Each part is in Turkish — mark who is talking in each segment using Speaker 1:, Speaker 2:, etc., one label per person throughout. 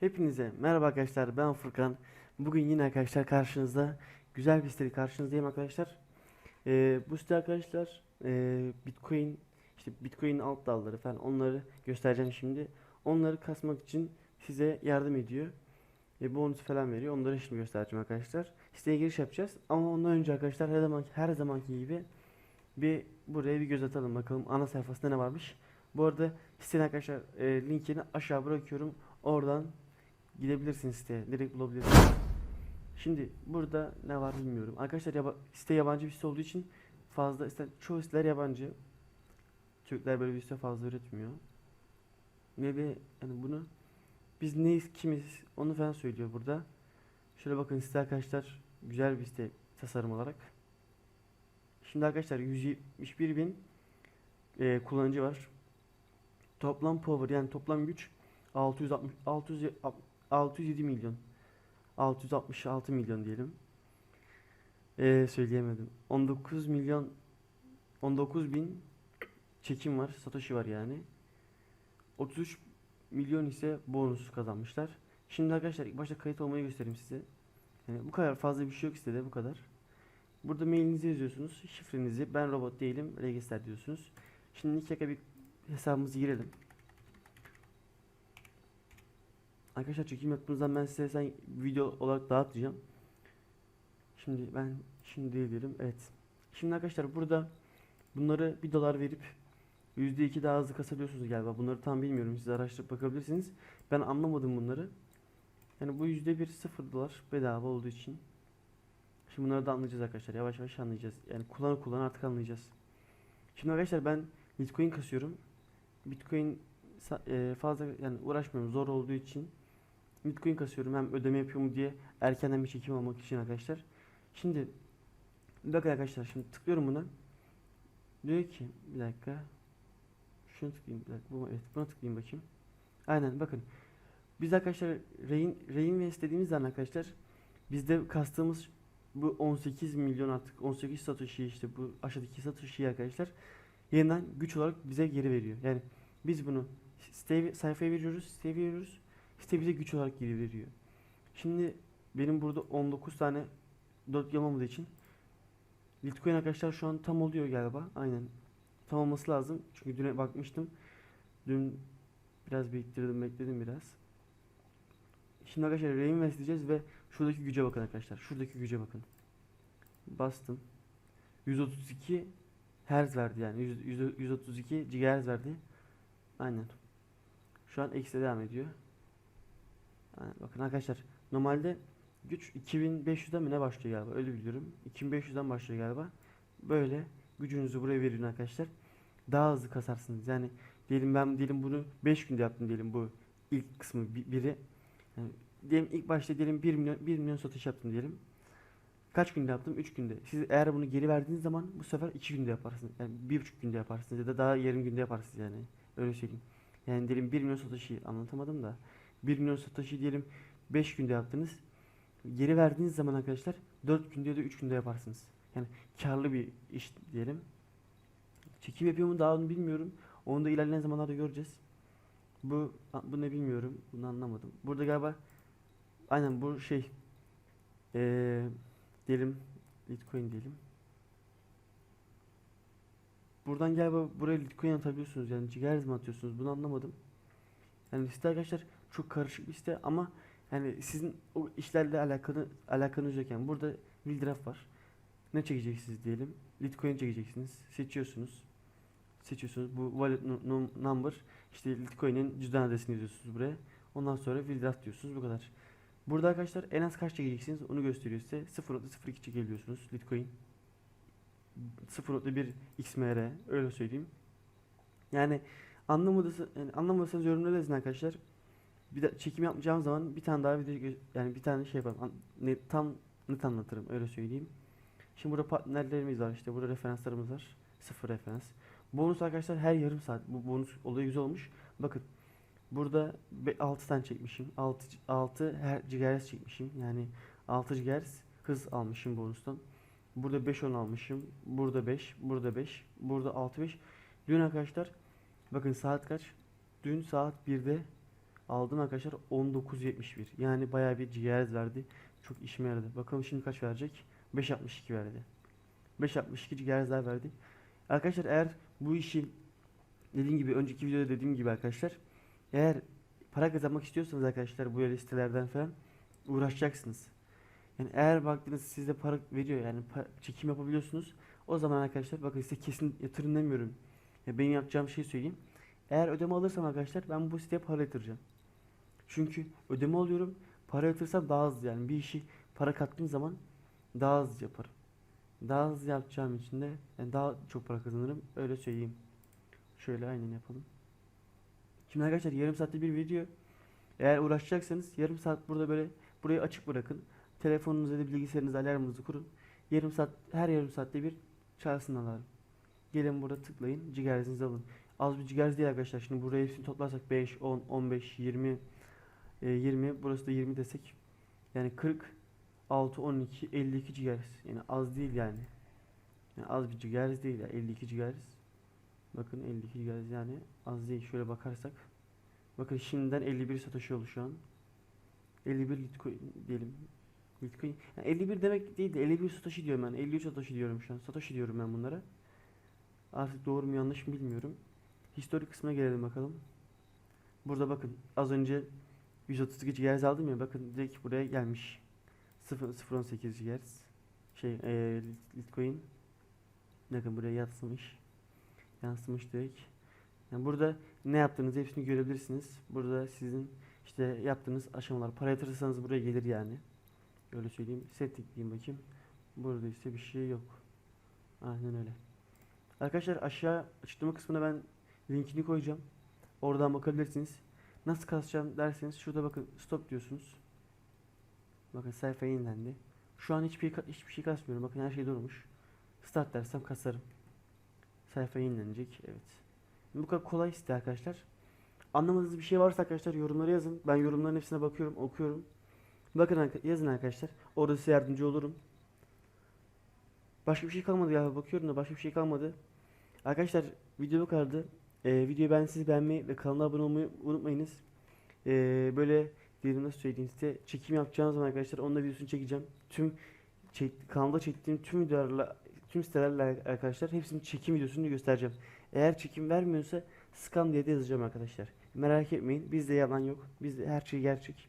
Speaker 1: Hepinize merhaba arkadaşlar ben Furkan. Bugün yine arkadaşlar karşınızda güzel bir site karşınızdayım arkadaşlar. Ee, bu site arkadaşlar e, Bitcoin işte Bitcoin alt dalları falan onları göstereceğim şimdi. Onları kasmak için size yardım ediyor. E, bonus falan veriyor. Onları şimdi göstereceğim arkadaşlar. Siteye giriş yapacağız ama ondan önce arkadaşlar her zaman her zamanki gibi bir buraya bir göz atalım bakalım ana sayfasında ne varmış. Bu arada sitenin arkadaşlar e, linkini aşağı bırakıyorum. Oradan gidebilirsiniz siteye. Direkt bulabilirsiniz. Şimdi burada ne var bilmiyorum. Arkadaşlar yaba- site yabancı bir site olduğu için fazla işte çoğu siteler yabancı. Türkler böyle bir site fazla üretmiyor. Ve yani bunu biz neyiz kimiz onu falan söylüyor burada. Şöyle bakın site arkadaşlar güzel bir site tasarım olarak. Şimdi arkadaşlar 171 bin e, kullanıcı var. Toplam power yani toplam güç 660 600 607 milyon. 666 milyon diyelim. Ee, söyleyemedim. 19 milyon 19 bin çekim var. Satoshi var yani. 33 milyon ise bonus kazanmışlar. Şimdi arkadaşlar ilk başta kayıt olmayı göstereyim size. Yani bu kadar fazla bir şey yok sitede bu kadar. Burada mailinizi yazıyorsunuz. Şifrenizi ben robot değilim register diyorsunuz. Şimdi ilk bir hesabımızı girelim. Arkadaşlar çekim yaptığımızdan ben size sen video olarak dağıtacağım. Şimdi ben şimdi diyelim evet. Şimdi arkadaşlar burada bunları 1 dolar verip %2 daha hızlı kasabiliyorsunuz galiba. Bunları tam bilmiyorum. Siz araştırıp bakabilirsiniz. Ben anlamadım bunları. Yani bu %1 0 dolar bedava olduğu için. Şimdi bunları da anlayacağız arkadaşlar. Yavaş yavaş anlayacağız. Yani kullanı kullanı artık anlayacağız. Şimdi arkadaşlar ben Bitcoin kasıyorum. Bitcoin e, fazla yani uğraşmıyorum zor olduğu için Bitcoin kasıyorum hem ödeme yapıyorum diye erkenden bir çekim almak için arkadaşlar. Şimdi dakika arkadaşlar şimdi tıklıyorum buna. Diyor ki bir dakika. Şunu tıklayayım bir dakika. Bu, evet buna tıklayayım bakayım. Aynen bakın. Biz arkadaşlar rein, reinvest dediğimiz zaman arkadaşlar bizde kastığımız bu 18 milyon artık 18 satoshi işte bu aşağıdaki satoshi arkadaşlar yeniden güç olarak bize geri veriyor. Yani biz bunu siteye, sayfaya veriyoruz, siteye veriyoruz. Site bize güç olarak geri veriyor. Şimdi benim burada 19 tane 4 olmadığı için Bitcoin arkadaşlar şu an tam oluyor galiba. Aynen. Tam olması lazım. Çünkü dün bakmıştım. Dün biraz biriktirdim, bekledim biraz. Şimdi arkadaşlar reinvest edeceğiz ve şuradaki güce bakın arkadaşlar. Şuradaki güce bakın. Bastım. 132 Hz verdi yani. 100, 100 132 GHz verdi. Aynen. Şu an eksi devam ediyor. Yani bakın arkadaşlar normalde güç 2500'den mi ne başlıyor galiba öyle biliyorum. 2500'den başlıyor galiba. Böyle gücünüzü buraya verin arkadaşlar. Daha hızlı kasarsınız. Yani diyelim ben diyelim bunu 5 günde yaptım diyelim bu ilk kısmı bi- biri. Yani diyelim ilk başta diyelim 1 milyon 1 milyon satış yaptım diyelim. Kaç günde yaptım? 3 günde. Siz eğer bunu geri verdiğiniz zaman bu sefer 2 günde yaparsınız. Yani 1,5 günde yaparsınız ya da daha yarım günde yaparsınız yani. Öyle söyleyeyim. Yani diyelim 1 milyon satışı anlatamadım da 1 milyon satoshi diyelim 5 günde yaptınız. Geri verdiğiniz zaman arkadaşlar 4 günde ya da 3 günde yaparsınız. Yani karlı bir iş diyelim. Çekim yapıyor mu daha onu bilmiyorum. Onu da ilerleyen zamanlarda göreceğiz. Bu bu ne bilmiyorum. Bunu anlamadım. Burada galiba aynen bu şey eee diyelim Bitcoin diyelim. Buradan galiba buraya Bitcoin atabiliyorsunuz yani cigarız mı atıyorsunuz bunu anlamadım. Yani site arkadaşlar çok karışık bir site ama yani sizin o işlerle alakalı alakanız yok yani burada Wildraft var. Ne çekeceksiniz diyelim. Litecoin çekeceksiniz. Seçiyorsunuz. Seçiyorsunuz. Bu wallet nu- num- number işte Litecoin'in cüzdan adresini yazıyorsunuz buraya. Ondan sonra Wildraft diyorsunuz. Bu kadar. Burada arkadaşlar en az kaç çekeceksiniz onu gösteriyor size. 0.02 çekebiliyorsunuz Litecoin. 0.1 XMR öyle söyleyeyim. Yani anlamadıysa yani anlamadıysanız yorumlara yazın arkadaşlar. Bir de çekim yapacağım zaman bir tane daha video yani bir tane şey yaparım. An- Ne, tam net anlatırım öyle söyleyeyim. Şimdi burada partnerlerimiz var işte burada referanslarımız var. Sıfır referans. Bonus arkadaşlar her yarım saat. Bu bonus olayı güzel olmuş. Bakın burada 6 tane çekmişim. 6 6 her GHz çekmişim. Yani 6 GHz hız almışım bonustan. Burada 5 10 almışım. Burada 5, burada 5, burada 6 5. Dün arkadaşlar bakın saat kaç? Dün saat 1'de Aldım arkadaşlar 19.71. Yani bayağı bir GHz verdi. Çok işime yaradı. Bakalım şimdi kaç verecek? 5.62 verdi. 5.62 GHz daha verdi. Arkadaşlar eğer bu işi dediğim gibi önceki videoda dediğim gibi arkadaşlar eğer para kazanmak istiyorsanız arkadaşlar bu öyle sitelerden falan uğraşacaksınız. Yani eğer baktınız size para veriyor yani çekim yapabiliyorsunuz. O zaman arkadaşlar bakın size kesin yatırın demiyorum. Ya benim yapacağım şeyi söyleyeyim. Eğer ödeme alırsam arkadaşlar ben bu siteye para yatıracağım. Çünkü ödeme alıyorum. Para yatırsam daha hızlı yani bir işi para kattığım zaman daha hızlı yaparım. Daha hızlı yapacağım için de yani daha çok para kazanırım. Öyle söyleyeyim. Şöyle aynen yapalım. Şimdi arkadaşlar yarım saatte bir video. Eğer uğraşacaksanız yarım saat burada böyle burayı açık bırakın. Telefonunuza da bilgisayarınıza alarmınızı kurun. Yarım saat her yarım saatte bir çalsın alarm. Gelin burada tıklayın. Ciğerzinizi alın. Az bir ciğerz değil arkadaşlar. Şimdi buraya hepsini toplarsak 5, 10, 15, 20, e, 20. Burası da 20 desek. Yani 40, 6, 12, 52 ciğerz. Yani az değil yani. Yani az bir ciğerz değil ya. 52 ciğerz. Bakın 52 ciğerz yani az değil. Şöyle bakarsak. Bakın şimdiden 51 satoshi oldu şu an. 51 Litecoin diyelim. Bitcoin. Yani 51 demek değil de 51 Satoshi diyorum ben. 53 Satoshi diyorum şu an. Satoshi diyorum ben bunlara. Artık doğru mu yanlış mı bilmiyorum. History kısmına gelelim bakalım. Burada bakın az önce 132 GHz aldım ya bakın direkt buraya gelmiş. 0.018 GHz. Şey eee Litecoin. Bakın buraya yansımış. Yansımış direkt. Yani burada ne yaptığınızı hepsini görebilirsiniz. Burada sizin işte yaptığınız aşamalar. Para yatırırsanız buraya gelir yani. Öyle söyleyeyim. Set tıklayayım bakayım. Burada ise bir şey yok. Aynen öyle. Arkadaşlar aşağı açıklama kısmına ben linkini koyacağım. Oradan bakabilirsiniz. Nasıl kasacağım derseniz şurada bakın stop diyorsunuz. Bakın sayfa yenilendi. Şu an hiçbir hiçbir şey kasmıyorum. Bakın her şey durmuş. Start dersem kasarım. Sayfa yenilenecek. Evet. Bu kadar kolay site arkadaşlar. Anlamadığınız bir şey varsa arkadaşlar yorumlara yazın. Ben yorumların hepsine bakıyorum, okuyorum. Bakın yazın arkadaşlar. Orada size yardımcı olurum. Başka bir şey kalmadı ya. Bakıyorum da başka bir şey kalmadı. Arkadaşlar video bu kadardı. Ee, videoyu ben siz beğenmeyi ve kanala abone olmayı unutmayınız. Ee, böyle diyelim nasıl söyleyeyim size çekim yapacağım zaman arkadaşlar onun da videosunu çekeceğim. Tüm çek, kanalda çektiğim tüm videolarla tüm sitelerle arkadaşlar hepsinin çekim videosunu göstereceğim. Eğer çekim vermiyorsa scam diye de yazacağım arkadaşlar. Merak etmeyin. Bizde yalan yok. Bizde her şey gerçek.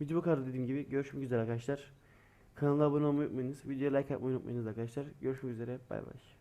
Speaker 1: Video bu kadar dediğim gibi. Görüşmek üzere arkadaşlar. Kanala abone olmayı unutmayınız. Videoya like atmayı unutmayınız arkadaşlar. Görüşmek üzere. Bay bay.